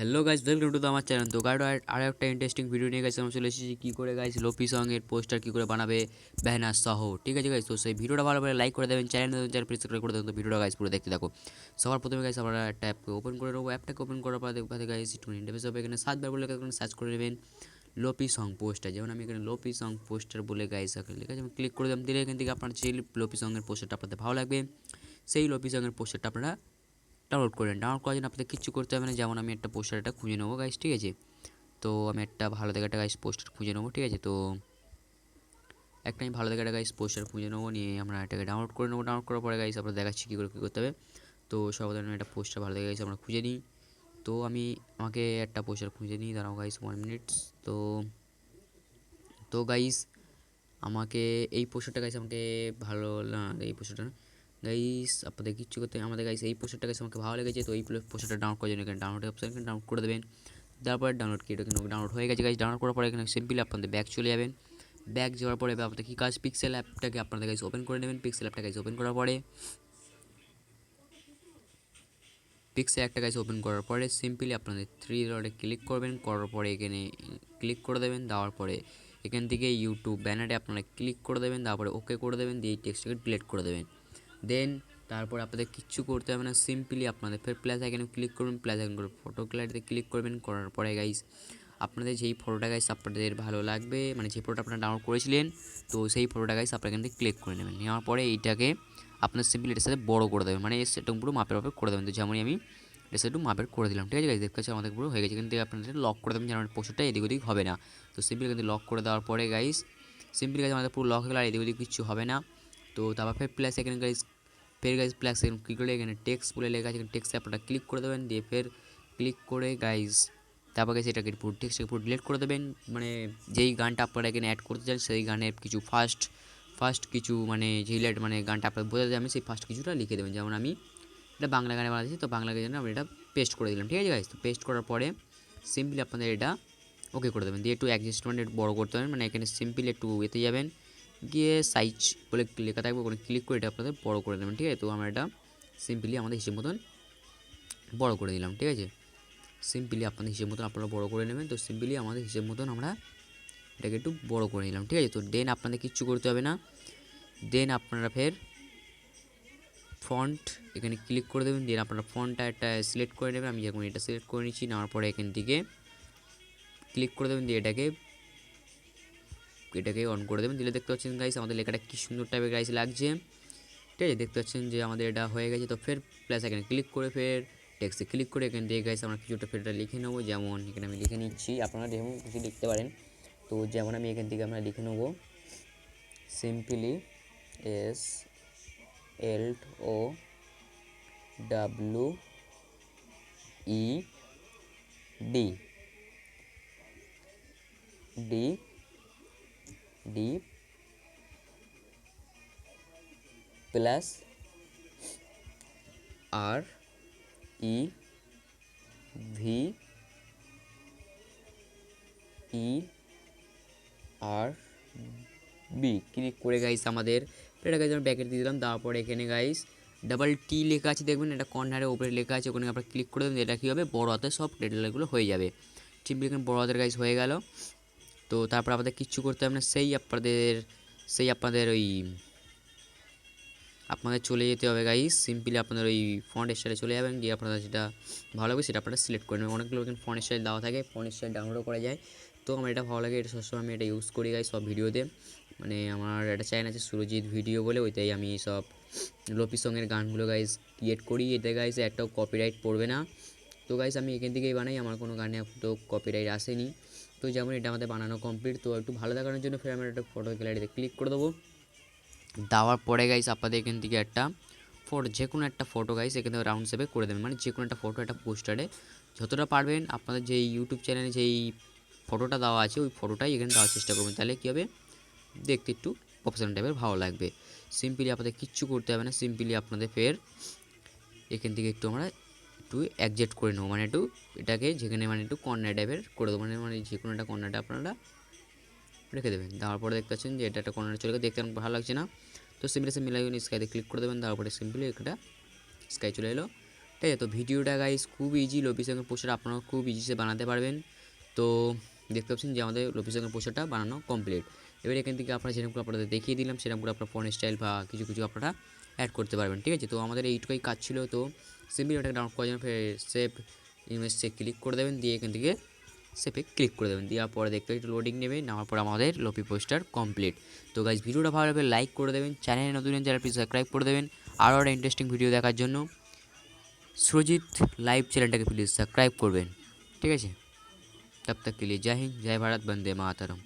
Hello guys welcome to আমার channel তো guys আর একটা ইন্টারেস্টিং ভিডিও নিয়ে গেছে আমরা চলে এসেছি। কী করে গাইস লোপি সঙ্গের পোস্টার কী করে বানাবে ব্যানার সহ ঠিক আছে গাইস তো সেই ভিডিওটা ভালো করে লাইক করে দেবেন। চ্যানেল চ্যানেল প্রেস করে দেবেন। তো ভিডিওটা গাইস পুরো দেখতে থাকো। সবার প্রথমে গাইস আমরা একটা অ্যাপকে ওপেন করে নেব। অ্যাপটাকে ওপেন করার পর দেখতে গাইস একটু ইন্টারফেস হবে। এখানে সার্চ বার বলে এখানে সার্চ করে নেবেন লোপি সং পোস্টার যেমন আমি এখানে লোপি সং পোস্টার বলে গাইস লেখা আছে? আমি ক্লিক করে দিলাম। দিলে এখান থেকে আপনার যে লোপি সঙ্গের পোস্টারটা আপনাদের ভালো লাগবে। সেই লোপি সঙ্গের পোস্টারটা আপনারা ডাউনলোড করে ডাউনলোড করার জন্য আপনাদের কিছু করতে হবে না, যেমন আমি একটা পোস্টারটা খুঁজে নেব গাইস ঠিক আছে? তো আমি একটা ভালো দেখে একটা গাইস পোস্টার খুঁজে নেব, ঠিক আছে? তো একটা আমি ভালো দেখে একটা গাইস পোস্টার খুঁজে নেব, নিয়ে আমরা এটাকে ডাউনলোড করে নেব। ডাউনলোড করার পরে গাইস আমরা দেখাচ্ছি কী করে কী করতে হবে। তো সর্বপ্রথমে একটা পোস্টার ভালো দেখে গাইস আমরা খুঁজে নিই। তো আমি আমাকে একটা পোস্টার খুঁজে নিই, দাঁড়াও গাইস ওয়ান মিনিটস তো তো গাইস আমাকে এই পোস্টারটা গাইস আমাকে ভালো না, এই পোস্টারটা গাইস আপনাদের কিচ্ছু করতে আমাদের গাইস এই পোস্টারটা গাইস আমাকে ভালো লেগেছে, তো এই পোস্টারটা ডাউনলোড করার জন্য এখানে ডাউনলোড অপশন এখানে ডাউনলোড করে দেবেন। তারপরে ডাউনলোড কি কিন্তু ডাউনলোড হয়ে গেছে গাইস ডাউনলোড করার পরে এখানে সিম্পলি আপনাদের ব্যাক চলে যাবেন। ব্যাক যাওয়ার পরে আপনাদের কী কাজ? পিক্সেল অ্যাপটাকে আপনাদের গাইস ওপেন করে নেবেন পিক্সেল অ্যাপটা গাইস ওপেন করার পরে। পিক্সেল একটা গাইস ওপেন করার পরে সিম্পলি আপনাদের থ্রি ডটে ক্লিক করবেন, করার পরে এখানে ক্লিক করে দেবেন, দেওয়ার পরে এখান থেকে ইউটিউব ব্যানারে আপনারা ক্লিক করে দেবেন, তারপরে ওকে করে দেবেন, দিয়ে টেক্সটটাকে ডিলিট করে দেবেন। দেন তারপর আপনাদের কিচ্ছু করতে হবে না। সিম্পলি আপনাদের ফের প্লাস আইকনে ক্লিক করবেন প্লাস আইকন করে ফটো ক্লারিতে ক্লিক করবেন, করার পরে গাইস আপনাদের যেই ফটোটা গাইস আপনাদের ভালো লাগবে মানে যে ফটোটা আপনারা ডাউনলোড করেছিলেন, তো সেই ফটোটা গাইস আপনারা এখান ক্লিক করে নেবেন। নেওয়ার পরে এইটাকে আপনার সিম্পলি এটার সাথে বড় করে দেবেন মানে সেটা পুরো মাপের মাপের করে দেবেন। তো যেমনই আমি এটা একটু মাপের করে দিলাম, ঠিক আছে গাইস দেখতে পাচ্ছি আমাদের পুরো হয়ে গেছে। কিন্তু আপনাদের লক করে দেবেন, যেন পোস্টারটা এদিক ওদিক হবে না। তো সিম্পলি কিন্তু লক করে দেওয়ার পরে গাইস সিম্পলি গাইস আমাদের পুরো লক হয়ে গেলে, আর এদিক ওদিক কিছু হবে না। তো তারপর ফের প্লাস এখানে গাইস ফের গাইস প্লাস এখানে ক্লিক করে এখানে টেক্সট বলে লেখা আছে, এখানে টেক্সটে আপনারা ক্লিক করে দেবেন, দিয়ে ফের ক্লিক করে গাইস তারপর গাইস এটাকে পুরো টেক্সটকে পুরো ডিলিট করে দেবেন। মানে যেই গানটা আপনারা এখানে অ্যাড করতে চান, সেই গানের কিছু ফার্স্ট ফার্স্ট কিছু মানে যেই মানে গানটা আপনার বোঝাতে আমি সেই ফার্স্ট কিছুটা লিখে দেবেন। যেমন আমি এটা বাংলা গানে বানাচ্ছি, তো বাংলা গানে আমি এটা পেস্ট করে দিলাম, ঠিক আছে গাইস তো পেস্ট করার পরে সিম্পলি আপনাদের এটা ওকে করে দেবেন। দিয়ে একটু অ্যাডজাস্টমেন্ট বড়ো করতে হবে মানে এখানে সিম্পলি একটু এতে যাবেন। গিয়ে সাইজ বলে লেখা থাকবে, ওখানে ক্লিক করে এটা আপনাদের বড় করে দেবেন, ঠিক আছে? তো আমরা এটা সিম্পলি আমাদের হিসেব মতন বড় করে দিলাম, ঠিক আছে? সিম্পলি আপনাদের হিসেব মতন আপনারা বড় করে নেবেন, তো সিম্পলি আমাদের হিসেব মতন আমরা এটাকে একটু বড় করে নিলাম, ঠিক আছে? তো দেন আপনাদের কিচ্ছু করতে হবে না। দেন আপনারা ফের ফন্ট এখানে ক্লিক করে দেবেন দেন আপনারা ফন্টটা একটা সিলেক্ট করে নেবেন, আমি যখন এটা সিলেক্ট করে নিচ্ছি, নেওয়ার পরে এখান থেকে ক্লিক করে দেবেন, দিয়ে এটাকে এটাকে অন করে দেবেন। দিলে দেখতে পাচ্ছেন গাইস আমাদের লেখাটা কী সুন্দর টাইপের গাইস লাগছে। ঠিক আছে, দেখতে পাচ্ছেন যে আমাদের এটা হয়ে গেছে। তো ফের প্লাস এখানে ক্লিক করে ফের টেক্সটে ক্লিক করে এখান থেকে গাইস আমরা কিছুটা ফেরটা লিখে নেব। যেমন এখানে আমি লিখে নিচ্ছি, আপনারা যেমন কিছু লিখতে পারেন। তো যেমন আমি এখান থেকে আমরা লিখে নেব simply S L O W E D D D plus R E V E R B click করে গাইস আমাদের। এটা গাইস আমি ব্যাকেট দিয়ে দিলাম। তারপরে এখানে গাইস ডাবল টি লেখা আছে, দেখবেন এটা কর্নারে ওপরে লেখা আছে। ওখানে আপনার ক্লিক করে দেবেন এটা কী হবে? বড় হাতের সব রেডলারগুলো হয়ে যাবে। সিম্পলি এখানে বড় হাতের গাইস হয়ে গেল। তো তারপর আপনাদের কিচ্ছু করতে হবে না। সেই আপনাদের সেই আপনাদের ওই, আপনাদের চলে যেতে হবে গাইস সিম্পলি আপনাদের ওই ফন্ট স্টাইলে চলে যাবেন। গিয়ে আপনারা যেটা ভালো লাগবে সেটা আপনারা সিলেক্ট করে নেবেন। অনেকগুলো এখানে ফন্ট স্টাইল দেওয়া থাকে। ফন্ট স্টাইল ডাউনলোড করা যায়। তো আমার এটা ভালো লাগে। এটা সবসময় আমি এটা ইউজ করি গাই সব ভিডিওতে মানে আমার একটা চ্যানেল আছে সুরজিৎ ভিডিও বলে। ওইটাই আমি সব লোপি সঙ্গের গানগুলো গাইজ ক্রিয়েট করি। এতে গাইজ একটাও কপিরাইট পড়বে না। তো গাইজ আমি এখান থেকেই বানাই। আমার কোনো গানে তো কপিরাইট আসেনি। তো যেমন এটা আমাদের বানানো কমপ্লিট তো একটু ভালো দেখানোর জন্য ফের আমি একটা ফটো গ্যালারিতে ক্লিক করে দেবো। দেওয়ার পরে গাইস আপনাদের এখান থেকে একটা ফটো যে কোনো একটা ফটো গাইস এখান থেকে রাউন্ড শেপে করে দেবেন। মানে যে কোনো একটা ফটো একটা পোস্টারে যতটা পারবেন আপনাদের যেই ইউটিউব চ্যানেলে যেই ফটোটা দেওয়া আছে, ওই ফটোটাই এখানে দেওয়ার চেষ্টা করবেন। তাহলে কী হবে? দেখতে একটু প্রফেশনাল টাইপের ভালো লাগবে। সিম্পলি আপনাদের কিচ্ছু করতে হবে না। সিম্পলি আপনাদের ফের এখান থেকে একটু আমরা একটু অ্যাডজাস্ট করে নেব। মানে একটু এটাকে যেখানে মানে একটু কর্নার টাইপের করে দেবো। মানে মানে যে কোনো একটা কর্নারটা আপনারা রেখে দেবেন। তারপরে দেখতে পাচ্ছেন যে এটা একটা কর্নারে চলে গেছে। দেখতে ভালো লাগছে না? তো সিম্পলি সে মিলাই স্কাইতে ক্লিক করে দেবেন। তারপরে সিম্পলি একটা স্কাই চলে এলো। ঠিক আছে তো ভিডিওটা গাইস খুব ইজি লোপি সঙ্গে পোস্টার আপনারা খুব ইজিসে বানাতে পারবেন। তো দেখতে পাচ্ছেন যে আমাদের লোপি সঙ্গে পোস্টারটা বানানো কমপ্লিট এবার এখান থেকে আপনারা যেরকম আপনাদের দেখিয়ে দিলাম, সেরকম করে আপনার ফোন স্টাইল বা কিছু কিছু আপনারা অ্যাড করতে পারবেন, ঠিক আছে? তো আমাদের এইটুকুই কাজ ছিল, তো সিম্পলি ওটাকে ডাউনলোড করার জন্য সেভ ইমেজে ক্লিক করে দেবেন, দিয়ে এখান থেকে সেপে ক্লিক করে দেবেন। দেওয়ার পরে দেখতে একটু লোডিং নেবে, নেওয়ার পর আমাদের লপি পোস্টার কমপ্লিট তো গাইজ ভিডিওটা ভালো লাগবে লাইক করে দেবেন চ্যানেলে নতুন চ্যানেল প্লিজ সাবস্ক্রাইব করে দেবেন। আরও একটা ইন্টারেস্টিং ভিডিও দেখার জন্য সুরজিৎ লাইভ চ্যানেলটাকে প্লিজ সাবস্ক্রাইব করবেন, ঠিক আছে? তব তক কে লিয়ে জয় হিন্দ, জয় ভারত, বন্দে মাতারম।